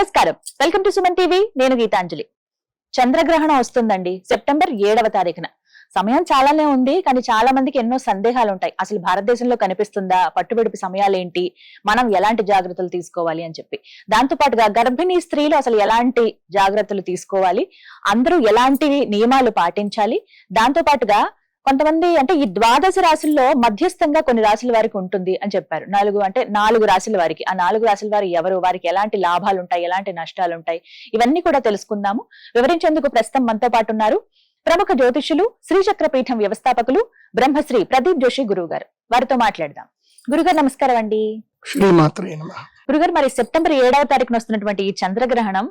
నమస్కారం. Welcome to Suman TV. నేను గీతాంజలి. చంద్రగ్రహణం వస్తుందండి. సెప్టెంబర్ ఏడవ తారీఖున. సమయం చాలానే ఉంది కానీ చాలా మందికి ఎన్నో సందేహాలు ఉంటాయి అసలు భారతదేశంలో కనిపిస్తుందా? పట్టుబడిపి సమయాలేంటి? మనం ఎలాంటి జాగ్రత్తలు తీసుకోవాలి అని చెప్పి. దాంతో పాటుగా గర్భిణీ స్త్రీలు అసలు ఎలాంటి జాగ్రత్తలు తీసుకోవాలి? అందరూ ఎలాంటి నియమాలు పాటించాలి? దాంతో పాటుగా కొంతమంది అంటే ఈ ద్వాదశ రాశుల్లో మధ్యస్థంగా కొన్ని రాశుల వారికి ఉంటుంది అని చెప్పారు. నాలుగు అంటే నాలుగు రాశుల వారికి. ఆ నాలుగు రాశుల వారు ఎవరు? వారికి ఎలాంటి లాభాలు ఉంటాయి ఎలాంటి నష్టాలు ఉంటాయి ఇవన్నీ కూడా తెలుసుకుందాము. వివరించేందుకు ప్రస్తుతం మనతో పాటు ఉన్నారు ప్రముఖ జ్యోతిష్యులు శ్రీచక్ర పీఠం వ్యవస్థాపకులు బ్రహ్మశ్రీ ప్రదీప్ జోషి గురువు గారు వారితో మాట్లాడదాం. గురుగారు నమస్కారం అండి. శ్రీమాత్రే నమ. గురుగారు మరి సెప్టెంబర్ ఏడవ తారీఖున వస్తున్నటువంటి ఈ చంద్రగ్రహణం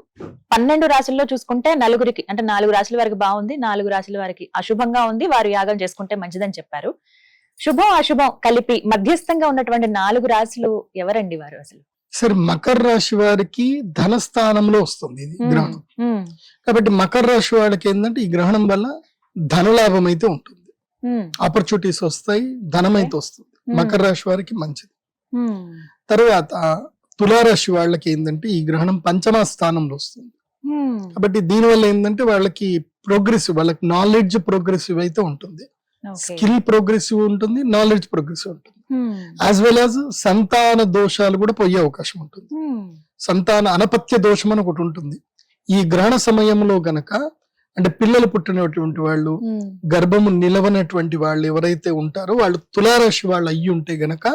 పన్నెండు రాశుల్లో చూసుకుంటే నలుగురికి అంటే నాలుగు రాశుల వారికి బాగుంది నాలుగు రాశుల వారికి అశుభంగా ఉంది వారు యాగం చేసుకుంటే మంచిదని చెప్పారు. శుభం అశుభం కలిపి మధ్యస్థంగా ఉన్నటువంటి నాలుగు రాశులు ఎవరండి వారు అసలు? సరే మకర రాశి వారికి ధన స్థానంలో వస్తుంది ఇది. గ్రహణం. కాబట్టి మకర రాశి వాళ్ళకి ఏంటంటే ఈ గ్రహణం వల్ల ధనలాభం అయితే ఉంటుంది. ఆపర్చునిటీస్ వస్తాయి ధనం అయితే వస్తుంది. మకర రాశి వారికి మంచిది. తర్వాత తులారాశి వాళ్ళకి ఏంటంటే ఈ గ్రహణం పంచమ స్థానంలో వస్తుంది. కాబట్టి దీనివల్ల ఏంటంటే వాళ్ళకి ప్రోగ్రెసివ్ వాళ్ళకి నాలెడ్జ్ ప్రోగ్రెసివ్ అయితే ఉంటుంది. స్కిల్ ప్రోగ్రెసివ్ ఉంటుంది నాలెడ్జ్ ప్రోగ్రెసివ్ ఉంటుంది. యాజ్ వెల్ యాజ్ సంతాన దోషాలు కూడా పోయే అవకాశం ఉంటుంది. సంతాన అనపత్య దోషం అని ఒకటి ఉంటుంది. ఈ గ్రహణ సమయంలో గనక అంటే పిల్లలు పుట్టినటువంటి వాళ్ళు గర్భము నిలవనటువంటి వాళ్ళు ఎవరైతే ఉంటారో వాళ్ళు తులారాశి వాళ్ళు అయ్యి ఉంటే గనక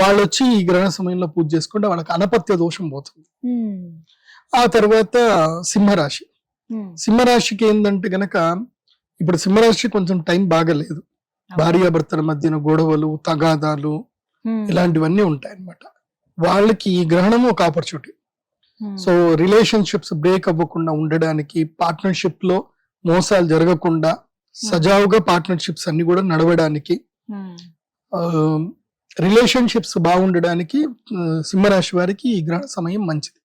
వాళ్ళు వచ్చి ఈ గ్రహణ సమయంలో పూజ చేసుకుంటే వాళ్ళకి అనపత్య దోషం పోతుంది. ఆ తర్వాత సింహరాశి. సింహరాశికి ఏంటంటే గనక ఇప్పుడు సింహరాశి కొంచెం టైం బాగలేదు. భార్యాభర్తల మధ్యన గొడవలు తగాదాలు ఇలాంటివన్నీ ఉంటాయి అన్నమాట వాళ్ళకి ఈ గ్రహణం ఒక ఆపర్చునిటీ. సో రిలేషన్షిప్స్ బ్రేక్ అవ్వకుండా ఉండడానికి పార్ట్నర్షిప్లో మోసాలు జరగకుండా సజావుగా పార్ట్నర్షిప్స్ అన్ని కూడా నడవడానికి రిలేషన్షిప్స్ బాగుండడానికి సింహరాశి వారికి ఈ గ్రహణ సమయం మంచిది.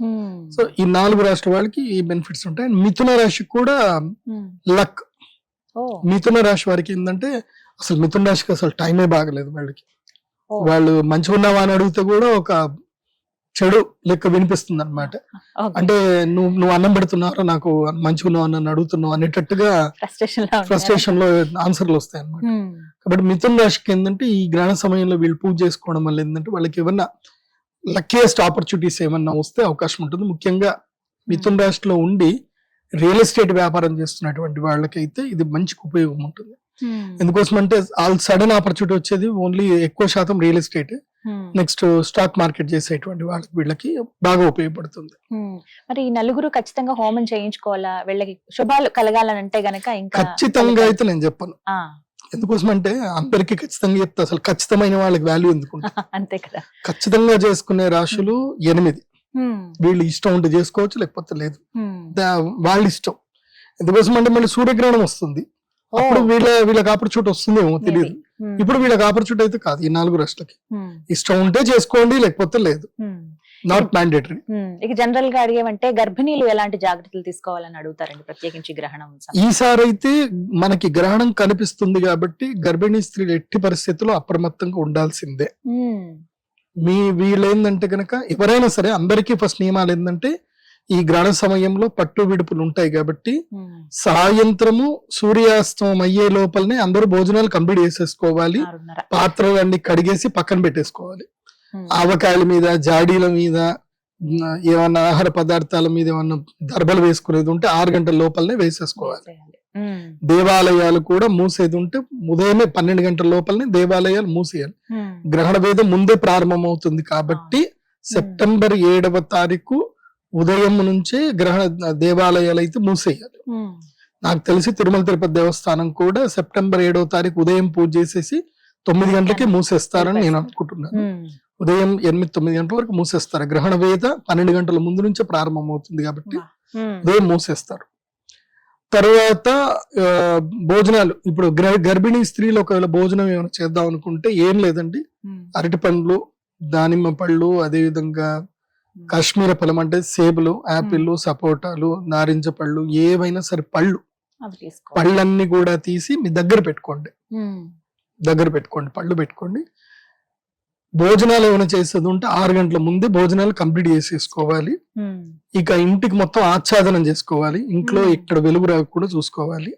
ఉమ్, సో ఈ నాలుగు రాష్ట్ర వాళ్ళకి ఈ బెనిఫిట్స్ ఉంటాయి. మిథున రాశికి కూడా లక్ ఓ, మిథున రాశి వారికి ఏంటంటే అసలు మిథున రాశికి అసలు టైమే బాగలేదు వాళ్ళకి. వాళ్ళు మంచిగా ఉన్నావా అని అడిగితే కూడా ఒక చెడు లెక్క వినిపిస్తుంది అనమాట. అంటే నువ్వు నువ్వు అన్నం పెడుతున్నావు నాకు మంచిగా నన్ను అడుగుతున్నావు అనేటట్టుగా ఫ్రస్ట్రేషన్లో ఆన్సర్లు వస్తాయి అనమాట ఉమ్, కాబట్టి మిథున రాశికి ఏంటంటే ఈ గ్రహణ సమయంలో వీళ్ళు పూజ చేసుకోవడం వల్ల ఏంటంటే వాళ్ళకి ఏమన్నా లక్కీయెస్ట్ ఆపర్చునిటీస్ ఏమన్నా వస్తే అవకాశం ఉంటుంది. ముఖ్యంగా మిథున రాశిలో ఉండి రియల్ ఎస్టేట్ వ్యాపారం చేస్తున్నటువంటి వాళ్ళకైతే ఇది మంచి ఉపయోగం ఉంటుంది. ఎందుకోసం అంటే ఆల్ సడన్ ఆపర్చునిటీ వచ్చేది ఓన్లీ ఎక్కువ శాతం real estate next stock market చేసేటువంటి వాళ్ళకి వీళ్ళకి బాగా ఉపయోగపడుతుంది. మరి ఈ నలుగురు ఖచ్చితంగా హోమం చేయించుకోవాలా? వీళ్ళకి శుభాలు కలగాలని అంటే గనక ఇంకా ఖచ్చితంగా అయితే నేను చెప్పను. ఎందుకోసం అంటే అందరికి ఖచ్చితంగా చెప్తే. అసలు ఖచ్చితమైన వాళ్ళకి వాల్యూ ఎందుకు అంతే కదా. ఖచ్చితంగా చేసుకునే రాశులు ఎనిమిది. వీళ్ళు ఇష్టం ఉంటే చేసుకోవచ్చు లేకపోతే లేదు. వాళ్ళ ఇష్టం ఎందుకోసం అంటే మళ్ళీ సూర్యగ్రహణం వస్తుంది. అప్పుడు వీళ్ళ వీళ్ళకి ఆపర్చునిటీ వస్తుందేమో. తెలియదు ఇప్పుడు వీళ్ళకి ఆపర్చునిటీ అయితే కాదు ఈ నాలుగు రాష్ట్రలకి ఉమ్, ఇష్టం ఉంటే చేసుకోండి లేకపోతే లేదు. Not mandatory. ఇక జనరల్గా అడిగేమంటే గర్భిణీలు ఎలాంటి జాగ్రత్తలు తీసుకోవాలని అడుగుతారండి ప్రత్యేకించి గ్రహణం. ఈసారి అయితే మనకి గ్రహణం కనిపిస్తుంది కాబట్టి గర్భిణీ స్త్రీలు ఎట్టి పరిస్థితుల్లో అప్రమత్తంగా ఉండాల్సిందే. మీ వీళ్ళు ఏంటంటే కనుక ఎవరైనా సరే అందరికీ ఫస్ట్ నియమాలు ఏంటంటే ఈ గ్రహణ సమయంలో పట్టు విడుపులు ఉంటాయి కాబట్టి సాయంత్రము సూర్యాస్తం అయ్యే లోపలనే అందరూ భోజనాలు కంప్లీట్ చేసేసుకోవాలి. ఆరున్నర. పాత్రలన్నీ కడిగేసి పక్కన పెట్టేసుకోవాలి. ఆవకాయల మీద జాడీల మీద ఏమన్నా ఆహార పదార్థాల మీద ఏమన్నా దర్బలు వేసుకునేది ఉంటే ఆరు గంటల లోపలనే వేసేసుకోవాలి. దేవాలయాలు కూడా మూసేది ఉంటే ఉదయమే పన్నెండు గంటల లోపలనే దేవాలయాలు మూసేయాలి. గ్రహణ వేదం ముందే ప్రారంభమవుతుంది కాబట్టి సెప్టెంబర్ ఏడవ తారీఖు ఉదయం నుంచే గ్రహణ దేవాలయాలు అయితే మూసేయాలి నాకు తెలిసి తిరుమల తిరుపతి దేవస్థానం కూడా సెప్టెంబర్ ఏడవ తారీఖు ఉదయం పూజ చేసేసి తొమ్మిది గంటలకి మూసేస్తారని నేను అనుకుంటున్నాను. ఉదయం ఎనిమిది తొమ్మిది గంటల వరకు మూసేస్తారు. గ్రహణ వేద పన్నెండు గంటల ముందు నుంచే ప్రారంభం అవుతుంది కాబట్టి ఉదయం మూసేస్తారు. తర్వాత భోజనాలు. ఇప్పుడు గ్ర- గర్భిణీ స్త్రీలు ఒకవేళ భోజనం ఏమైనా చేద్దాం అనుకుంటే ఏం లేదండి. అరటి పండ్లు దానిమ్మ పళ్ళు అదే విధంగా ఉమ్, కాశ్మీర ఫలం అంటే సేబులు యాపిల్ సపోటాలు నారింజ పళ్ళు ఏవైనా సరే పళ్ళు. పళ్ళన్నీ కూడా తీసి మీ దగ్గర పెట్టుకోండి. దగ్గర పెట్టుకోండి పళ్ళు పెట్టుకోండి. భోజనాలు ఏమైనా చేసేది ఉంటే ఆరు గంటల ముందే భోజనాలు కంప్లీట్ చేసేసుకోవాలి. ఇక ఇంటికి మొత్తం ఆచ్ఛాదనం చేసుకోవాలి. ఇంట్లో. ఇక్కడ వెలుగు రాకుండా చూసుకోవాలి.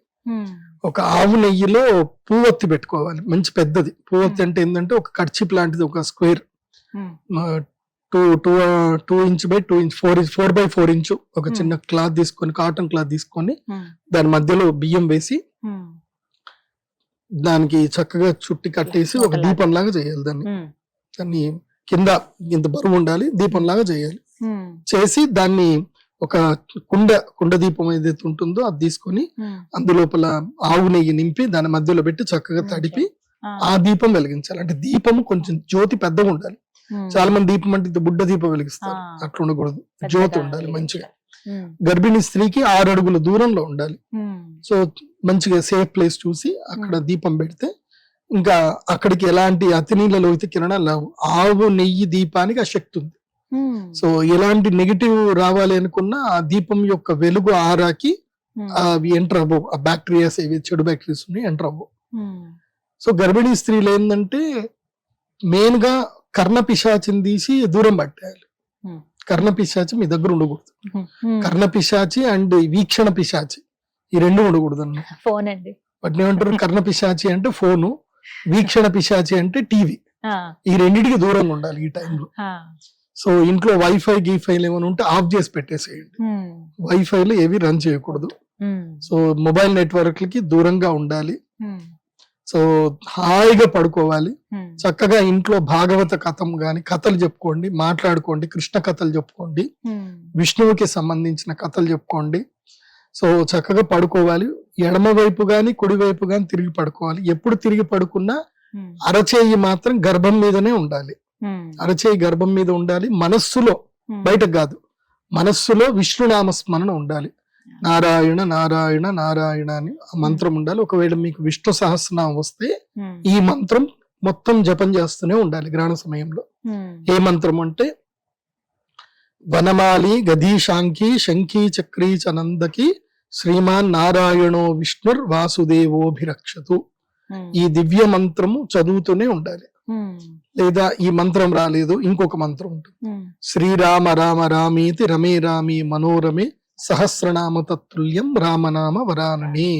ఒక ఆవు నెయ్యిలో పువ్వొత్తి పెట్టుకోవాలి. మంచి పెద్దది. పువ్వొత్తి Hmm. అంటే ఏంటంటే ఒక కర్చీప్ లాంటిది ఒక square. Two two two inch by two inch four inch four by four inch ఒక Hmm. చిన్న క్లాత్ తీసుకొని కాటన్ క్లాత్ తీసుకొని ఉమ్, దాని మధ్యలో బియ్యం వేసి ఉమ్, దానికి చక్కగా చుట్టి కట్టేసి ఒక. దీపం లాగా చేయాలి దాన్ని. దాన్ని కింద ఇంత బరువు ఉండాలి దీపం లాగా చేయాలి చేసి దాన్ని ఒక కుండ కుండ దీపం ఏదైతే ఉంటుందో అది తీసుకొని అందులోపల ఆవు నెయ్యి నింపి దాని మధ్యలో పెట్టి చక్కగా తడిపి ఆ, ఆ దీపం వెలిగించాలి. అంటే దీపం కొంచెం జ్యోతి పెద్దగా ఉండాలి. చాలా మంది దీపం అంటే బుడ్డ దీపం వెలిగిస్తారు. అట్లా ఉండకూడదు. జ్యోతి ఉండాలి మంచిగా. ఉమ్, గర్భిణీ స్త్రీకి ఆరు అడుగుల దూరంలో ఉండాలి. ఉమ్, సో మంచిగా సేఫ్ ప్లేస్ చూసి అక్కడ Hmm. దీపం పెడితే ఇంకా అక్కడికి ఎలాంటి అతి నీళ్ళ లోకి కిరణాలు రావు. ఆవు నెయ్యి దీపానికి ఆ శక్తి ఉంది. సో ఎలాంటి నెగిటివ్ రావాలి అనుకున్నా ఆ దీపం యొక్క వెలుగు ఆరాకి అవి ఎంటర్ అవ్వవు. ఆ బ్యాక్టీరియాస్ ఏవి చెడు బ్యాక్టీరియాస్ ఉన్నాయి ఎంటర్ అవ్వవు. సో గర్భిణీ స్త్రీలు ఏంటంటే మెయిన్గా కర్ణ పిశాచిని తీసి దూరం పట్టేయాలి. కర్ణ పిశాచి మీ దగ్గర ఉండకూడదు. కర్ణ పిశాచి అండ్ వీక్షణ పిశాచి ఈ రెండు ఉండకూడదు అన్న. ఫోన్ అండి. వాటిని ఏమంటారు? కర్ణ పిశాచి అంటే ఫోను వీక్షణ పిశాచి అంటే టీవీ. ఈ రెండింటికి దూరంగా ఉండాలి ఈ టైంలో. సో ఇంట్లో వైఫై గీఫైలు ఏమైనా ఉంటే ఆఫ్ చేసి పెట్టేసేయండి. వైఫైలు ఏవి రన్ చేయకూడదు. సో మొబైల్ నెట్వర్క్లకి దూరంగా ఉండాలి. సో హాయిగా పడుకోవాలి. చక్కగా ఇంట్లో భాగవత కథం గాని కథలు చెప్పుకోండి మాట్లాడుకోండి కృష్ణ కథలు చెప్పుకోండి విష్ణువుకి సంబంధించిన కథలు చెప్పుకోండి. సో చక్కగా పడుకోవాలి. ఎడమ వైపు గాని కుడి వైపు గాని తిరిగి పడుకోవాలి. ఎప్పుడు తిరిగి పడుకున్నా అరచేయి మాత్రం గర్భం మీదనే ఉండాలి. అరచేయి గర్భం మీద ఉండాలి. మనస్సులో ఉమ్, బయటకు కాదు. మనస్సులో విష్ణునామ స్మరణ ఉండాలి. నారాయణ నారాయణ నారాయణ అని ఆ మంత్రం ఉండాలి. ఒకవేళ మీకు విష్ణు సహస్రనామం వస్తే ఈ మంత్రం మొత్తం జపం చేస్తూనే ఉండాలి గ్రహణ సమయంలో. ఏ మంత్రం అంటే వనమాలి గదీశాంకి శంఖీ చక్రీ చనందకి శ్రీమాన్ నారాయణో విష్ణుర్ వాసుదేవోభిరక్షతు. ఈ దివ్య మంత్రము చదువుతూనే ఉండాలి. లేదా ఈ మంత్రం రాలేదు ఇంకొక మంత్రం ఉంటుంది. శ్రీరామ రామ రామీతి రమే రామి మనోరమే సహస్రనామ తత్తుల్యం రామనామ వరాననే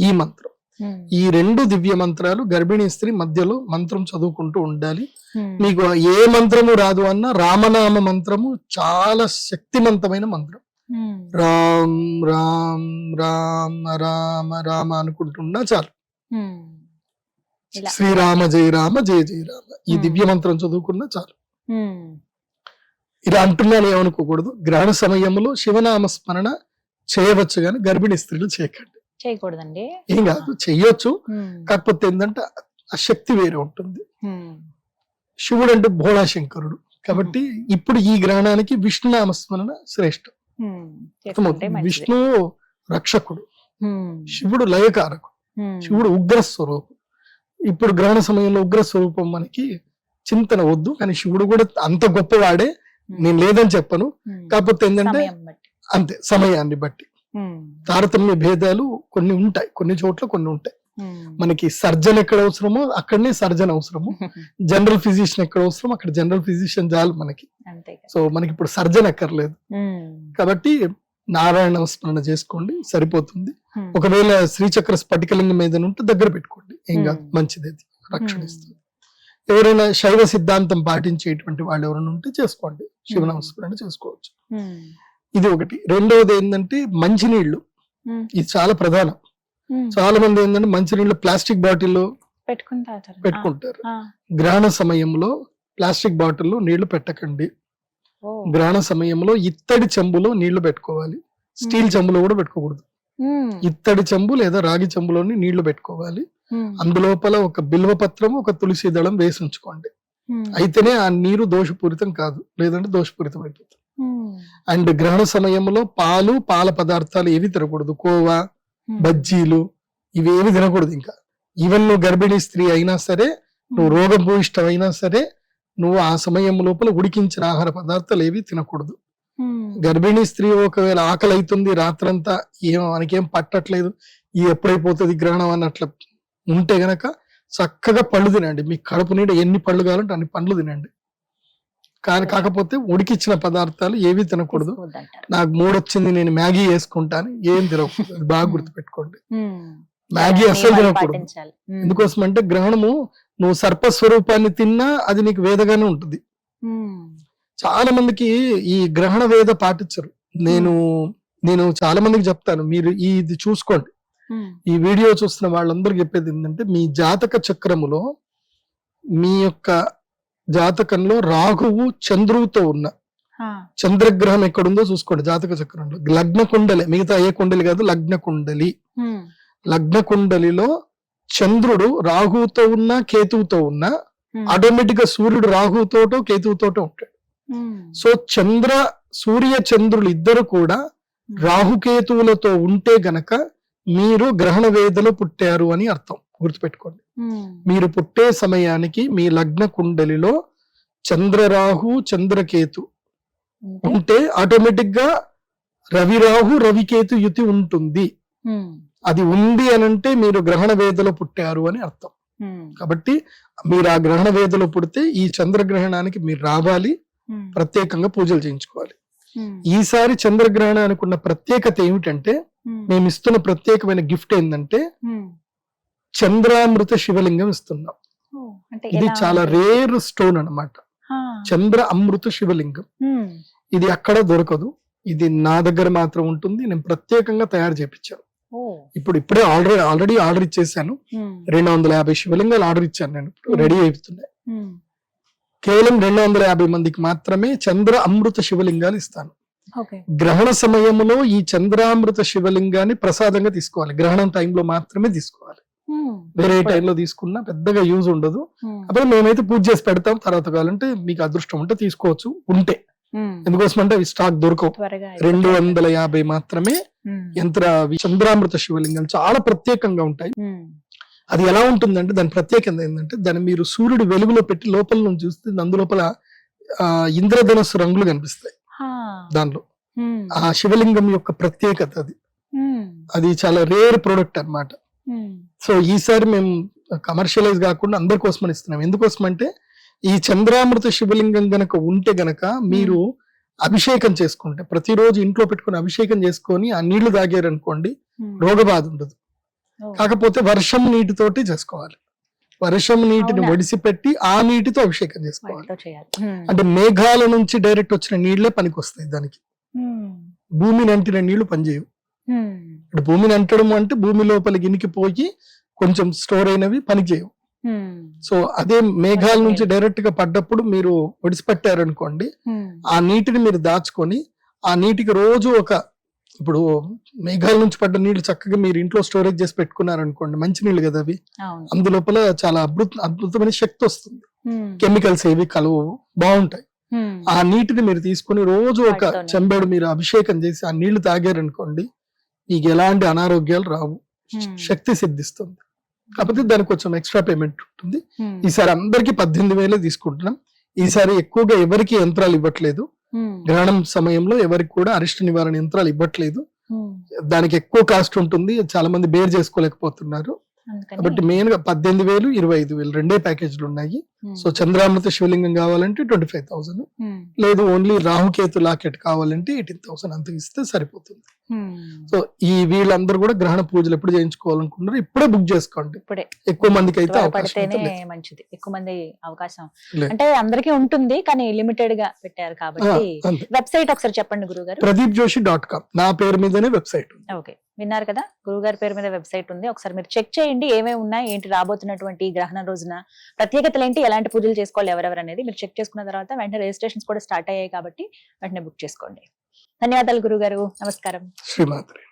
ఈ మంత్రం. ఈ రెండు దివ్య మంత్రాలు గర్భిణీ స్త్రీ మధ్యలో మంత్రం చదువుకుంటూ ఉండాలి. మీకు ఏ మంత్రము రాదు అన్న రామనామ మంత్రము చాలా శక్తివంతమైన మంత్రం. రామ్ రామ్ రామ రామ రామ అనుకుంటున్నా చాలు. శ్రీరామ జయ రామ జయ జయ రామ. ఈ. దివ్య మంత్రం చదువుకున్నా చాలు. ఇలా అంటున్నాను ఏమనుకోకూడదు. గ్రహణ సమయంలో శివనామ స్మరణ చేయవచ్చు కానీ గర్భిణీ స్త్రీలు చేయకండి. చేయకూడదండి. ఏం కాదు చెయ్యొచ్చు. కాకపోతే ఏంటంటే ఆ శక్తి వేరే ఉంటుంది. శివుడు అంటే భోళాశంకరుడు. కాబట్టి ఇప్పుడు ఈ గ్రహణానికి విష్ణునామ స్మరణ శ్రేష్టం. విష్ణువు రక్షకుడు. శివుడు లయకారకుడు. శివుడు ఉగ్ర స్వరూపం ఇప్పుడు గ్రహణ సమయంలో ఉగ్ర స్వరూపం మనకి చింతన వద్దు. కానీ శివుడు కూడా అంత గొప్పవాడే నేను లేదని చెప్పను. కాకపోతే ఏంటంటే అంతే సమయాన్ని బట్టి. తారతమ్య భేదాలు కొన్ని ఉంటాయి కొన్ని చోట్ల కొన్ని ఉంటాయి. మనకి సర్జన్ ఎక్కడ అవసరమో అక్కడనే సర్జన్ అవసరము. జనరల్ ఫిజిషియన్ ఎక్కడ అవసరం అక్కడ జనరల్ ఫిజిషియన్ చాలు మనకి. సో మనకి ఇప్పుడు సర్జన్ అక్కర్లేదు ఉమ్, కాబట్టి నారాయణ స్మరణ చేసుకోండి సరిపోతుంది. ఒకవేళ శ్రీచక్ర స్ఫటికలింగం మీద ఉంటే దగ్గర పెట్టుకోండి. ఏం కాదు. మంచిది అది రక్షణ. ఇస్తుంది. ఎవరైనా శైవ సిద్ధాంతం పాటించేటువంటి వాళ్ళు ఎవరైనా ఉంటే చేసుకోండి. శివనామస్మరణ చేసుకోవచ్చు. ఉమ్, ఇది ఒకటి. రెండవది ఏంటంటే మంచినీళ్ళు ఇది చాలా ప్రధానం. చాలా మంది ఏంటంటే మంచినీళ్ళు ప్లాస్టిక్ బాటిల్లో పెట్టుకుంటారు. గ్రహణ సమయంలో ప్లాస్టిక్ బాటిల్లో నీళ్ళు పెట్టకండి. గ్రహణ సమయంలో ఇత్తడి చెంబులో నీళ్ళు పెట్టుకోవాలి. స్టీల్. చెంబులో కూడా పెట్టుకోకూడదు. ఇత్తడి చెంబు లేదా రాగి చెంబులోని నీళ్ళు పెట్టుకోవాలి. అందులోపల ఒక బిల్వ పత్రం ఒక తులసి దళం వేసి ఉంచుకోండి. అయితేనే ఆ నీరు దోషపూరితం కాదు లేదంటే దోషపూరితం అయిపోతుంది. అండ్ గ్రహణ సమయంలో పాలు పాల పదార్థాలు ఏవి తినకూడదు? కోవా బజ్జీలు ఇవి ఏవి తినకూడదు ఇంకా. ఈవెన్ నువ్వు గర్భిణీ స్త్రీ అయినా సరే నువ్వు రోగభూయిష్టం అయినా సరే నువ్వు ఆ సమయం లోపల ఉడికించిన ఆహార పదార్థాలు ఏవి తినకూడదు. గర్భిణీ స్త్రీ ఒకవేళ ఆకలి అవుతుంది రాత్రంతా ఏం మనకేం పట్టట్లేదు ఇది ఎప్పుడైపోతుంది గ్రహణం అని అట్లా ఉంటే గనక చక్కగా పళ్ళు తినండి. మీ కడుపు నిండా ఎన్ని పళ్ళు కావాలంటే అన్ని పండ్లు తినండి. కానీ కాకపోతే ఉడికిచ్చిన పదార్థాలు ఏవి తినకూడదు. నాకు మూడు వచ్చింది నేను మ్యాగీ వేసుకుంటాను. ఏం తినకూడదు. బాగా గుర్తుపెట్టుకోండి. మ్యాగీ అస్సలు నియమాలు తినకూడదు. ఎందుకోసం అంటే గ్రహణము నువ్వు సర్పస్వరూపాన్ని తిన్నా అది నీకు వేదగానే ఉంటుంది. చాలా మందికి ఈ గ్రహణ వేద పాటించరు. నేను నేను చాలా మందికి చెప్తాను. మీరు ఇది చూసుకోండి. ఈ వీడియో చూస్తున్న వాళ్ళందరూ చెప్పేది ఏంటంటే మీ జాతక చక్రములో మీ యొక్క జాతకంలో రాహువు చంద్రువుతో ఉన్న. చంద్రగ్రహం ఎక్కడుందో చూసుకోండి జాతక చక్రంలో లగ్న కుండలి మిగతా ఏ కుండలి కాదు లగ్న కుండలి. లగ్న కుండలిలో చంద్రుడు రాహువుతో ఉన్న కేతువుతో ఉన్న. ఆటోమేటిక్గా సూర్యుడు రాహుతోటో కేతువుతోటో ఉంటాడు. సో చంద్ర సూర్య చంద్రులు ఇద్దరు కూడా. రాహుకేతువులతో ఉంటే గనక మీరు గ్రహణ వేదలో పుట్టారు అని అర్థం గుర్తుపెట్టుకోండి ఉమ్. మీరు పుట్టే సమయానికి మీ లగ్న కుండలిలో చంద్రరాహు చంద్రకేతు ఉంటే, ఆటోమేటిక్గా రవిరాహు రవికేతు యుతి ఉంటుంది ఉమ్. అది ఉంది అనంటే మీరు గ్రహణ వేదలో పుట్టారు అని అర్థం ఉమ్. కాబట్టి మీరు ఆ గ్రహణ వేదలో పుడితే ఈ చంద్రగ్రహణానికి మీరు రావాలి. ప్రత్యేకంగా పూజలు చేయించుకోవాలి. ఈసారి చంద్రగ్రహణానికి ఉన్న ప్రత్యేకత ఏమిటంటే ఉమ్. మేము ఇస్తున్న ప్రత్యేకమైన గిఫ్ట్ ఏంటంటే ఉమ్. చంద్రామృత శివలింగం ఇస్తున్నాం ఇది చాలా? రేర్ స్టోన్ అన్నమాట ఆ. చంద్ర అమృత శివలింగం. ఇది అక్కడ దొరకదు ఇది నా దగ్గర మాత్రం ఉంటుంది నేను ప్రత్యేకంగా తయారు చేపించాను. ఇప్పుడు ఇప్పుడే ఆల్రెడీ ఆల్రెడీ ఆర్డర్ ఇచ్చేసాను. రెండు వందల యాభై శివలింగాలు ఆర్డర్ ఇచ్చాను నేను ఇప్పుడు రెడీ అయిపోతున్నాయి. కేవలం రెండు వందల యాభై మందికి మాత్రమే చంద్ర అమృత శివలింగాలు ఇస్తాను గ్రహణ సమయంలో ఈ చంద్రామృత శివలింగాన్ని ప్రసాదంగా తీసుకోవాలి గ్రహణం టైంలో మాత్రమే తీసుకోవాలి. వేరే టైంలో తీసుకున్నా పెద్దగా యూజ్ ఉండదు. అప్పుడు మేమైతే పూజ చేసి పెడతాం తర్వాత కావాలంటే మీకు అదృష్టం ఉంటే తీసుకోవచ్చు ఉంటే. ఎందుకోసం అంటే అవి స్టాక్ దొరకవు రెండు. వందల యాభై మాత్రమే. యంత్ర చంద్రామృత శివలింగాలు చాలా ప్రత్యేకంగా ఉంటాయి. అది ఎలా ఉంటుందంటే దాని ప్రత్యేకత ఏంటంటే దాన్ని మీరు సూర్యుడు వెలుగులో పెట్టి లోపల నుంచి చూస్తే అందులోపల ఆ ఇంద్రధనస్సు రంగులు కనిపిస్తాయి. దానిలో. ఆ శివలింగం యొక్క ప్రత్యేకత అది. అది చాలా రేర్ ప్రోడక్ట్ అన్నమాట ఉమ్. సో ఈసారి మేము కమర్షియలైజ్ కాకుండా అందరి కోసం ఇస్తున్నాం ఎందుకోసం అంటే ఈ చంద్రామృత శివలింగం గనక ఉంటే గనక మీరు అభిషేకం చేసుకుంటే ప్రతిరోజు ఇంట్లో పెట్టుకుని అభిషేకం చేసుకొని ఆ నీళ్ళు తాగారు అనుకోండి. రోగబాధ ఉండదు. కాకపోతే వర్షం నీటితోటి చేసుకోవాలి వర్షం నీటిని? ఒడిసిపెట్టి ఆ నీటితో అభిషేకం చేసుకోవాలి. అంటే మేఘాల నుంచి డైరెక్ట్ వచ్చిన నీళ్ళే పనికి వస్తాయి దానికి. భూమిని అంటిన నీళ్ళు పనిచేయవు. ఇప్పుడు భూమిని అంటడం అంటే భూమి లోపలికి ఇనికిపోయి కొంచెం స్టోర్ అయినవి పనిచేయవు. సో అదే మేఘాల నుంచి. డైరెక్ట్గా పడ్డప్పుడు మీరు ఒడిసిపెట్టారనుకోండి. ఆ నీటిని మీరు దాచుకొని ఆ నీటికి రోజు ఒక ఇప్పుడు మేఘాల నుంచి పడ్డ నీళ్ళు చక్కగా మీరు ఇంట్లో స్టోరేజ్ చేసి పెట్టుకున్నారనుకోండి మంచి నీళ్ళు కదా అవి అందులోపల చాలా అద్భుత అద్భుతమైన శక్తి వస్తుంది. కెమికల్స్ ఏవి కలవు బాగుంటాయి. ఆ నీటిని మీరు తీసుకొని రోజు ఒక. చెంబెడు మీరు అభిషేకం చేసి ఆ నీళ్ళు తాగారనుకోండి మీకు ఎలాంటి అనారోగ్యాలు రావు. శక్తి సిద్ధిస్తుంది కాకపోతే దానికి కొంచెం ఎక్స్ట్రా పేమెంట్ ఉంటుంది. ఈసారి అందరికి పద్దెనిమిది వేలే తీసుకుంటున్నాం ఈసారి ఎక్కువగా ఎవరికి యంత్రాలు ఇవ్వట్లేదు. గ్రహణం సమయంలో ఎవరికి కూడా అరిష్ట నివారణ యంత్రాలు ఇవ్వట్లేదు. దానికి ఎక్కువ కాస్ట్ ఉంటుంది. చాలా మంది బేర్ చేసుకోలేకపోతున్నారు. కాబట్టి మెయిన్గా పద్దెనిమిది వేలు ఇరవై ఐదు వేలు రెండే ప్యాకేజీలు ఉన్నాయి. సో చంద్రామృత శివలింగం కావాలంటే ట్వంటీ ఫైవ్ థౌసండ్. లేదు ఓన్లీ రాహుకేతు లాకెట్ కావాలంటే ఎయిటీన్ థౌసండ్ అంత ఇస్తే సరిపోతుంది. సో ఈ వీళ్ళందరూ కూడా గ్రహణ పూజలు ఎప్పుడు చేయించుకోవాలనుకున్నారు ఇప్పుడే బుక్ చేసుకోండి. ఇప్పుడే. ఎక్కువ మందికి అయితే. మంచిది. ఎక్కువ మంది అవకాశం. అంటే అందరికీ ఉంటుంది కానీ లిమిటెడ్గా పెట్టారు కాబట్టి వెబ్సైట్ ఒకసారి చెప్పండి గురువు గారు ప్రదీప్ జోషి డాట్ కామ్ నా పేరు మీదనే వెబ్సైట్ ఓకే. విన్నారు కదా? గురువు గారి పేరు మీద వెబ్సైట్ ఉంది. ఒకసారి మీరు చెక్ చేయండి ఏమేమి ఉన్నాయి ఏంటి రాబోతున్నటువంటి గ్రహణ రోజున ప్రత్యేకతలు ఏంటి ఎలాంటి పూజలు చేసుకోవాలి ఎవరెవరు అనేది మీరు చెక్ చేసుకున్న తర్వాత వెంటనే రిజిస్ట్రేషన్స్ కూడా స్టార్ట్ అయ్యాయి కాబట్టి వెంటనే బుక్ చేసుకోండి. ధన్యవాదాలు గురుగారు. నమస్కారం. శ్రీమాత్రి.